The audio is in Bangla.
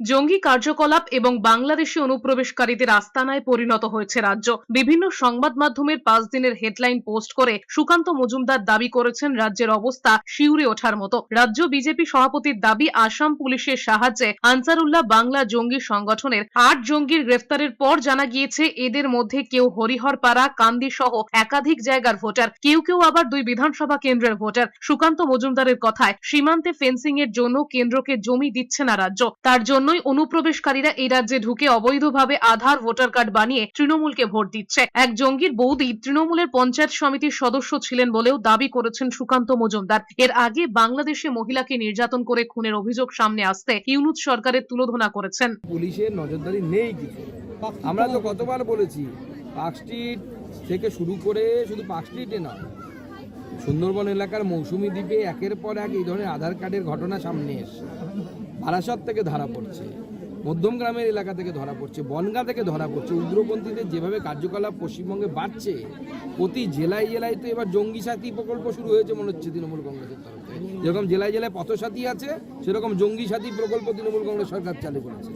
জঙ্গি কার্যকলাপ এবং বাংলাদেশি অনুপ্রবেশকারীদের আস্তানায় পরিণত হয়েছে রাজ্য। বিভিন্ন সংবাদ মাধ্যমের পাঁচ দিনের হেডলাইন পোস্ট করে সুকান্ত মজুমদার দাবি করেছেন, রাজ্যের অবস্থা শিউরে ওঠার মতো। রাজ্য বিজেপি সভাপতির দাবি, আসাম পুলিশের সাহায্যে আনসারুল্লাহ বাংলা জঙ্গি সংগঠনের আট জঙ্গির গ্রেফতারের পর জানা গিয়েছে, এদের মধ্যে কেউ হরিহরপাড়া, কান্দি সহ একাধিক জায়গার ভোটার। কেউ কেউ আবার দুই বিধানসভা কেন্দ্রের ভোটার। সুকান্ত মজুমদারের কথায়, সীমান্তে ফেন্সিং এর জন্য কেন্দ্রকে জমি দিচ্ছে না রাজ্য। তার জন্যই অনুপ্রবেশকারীরা এই রাজ্যে ঢুকে অবৈধভাবে আধার, ভোটার কার্ড বানিয়ে তৃণমূলকে ভোট দিচ্ছে। এক জঙ্গির বৌদি তৃণমূলের পঞ্চায়েত সমিতির সদস্য ছিলেন বলেও দাবি করেছেন সুকান্ত মজুমদার। এর আগে বাংলাদেশে মহিলাকে নির্যাতন করে খুনের অভিযোগ সামনে আসতে ইউনুস সরকারের তুলোধনা করেছেন। পুলিশের নজরদারি নেই আমরা তো কতবার বলেছি, পার্ক স্ট্রিট থেকে শুরু করে শুধু পার্ক স্ট্রিটে না সুন্দরবন এলাকার মৌসুমী দ্বীপে একের পর এক এই ধরনের আধার কার্ডের ঘটনা সামনে এসছে। বারাসত থেকে ধরা পড়ছে, মধ্যম গ্রামের এলাকা থেকে ধরা পড়ছে, বনগাঁ থেকে ধরা পড়ছে। উগ্রপন্থীদের যেভাবে কার্যকলাপ পশ্চিমবঙ্গে বাড়ছে, প্রতি জেলায় জেলায় তো এবার জঙ্গি সাথী প্রকল্প শুরু হয়েছে মনে হচ্ছে তৃণমূল কংগ্রেসের তরফ। যেরকম জেলায় জেলায় পথসাথী আছে, সেরকম জঙ্গি সাথী প্রকল্প তৃণমূল কংগ্রেস সরকার চালু করেছে।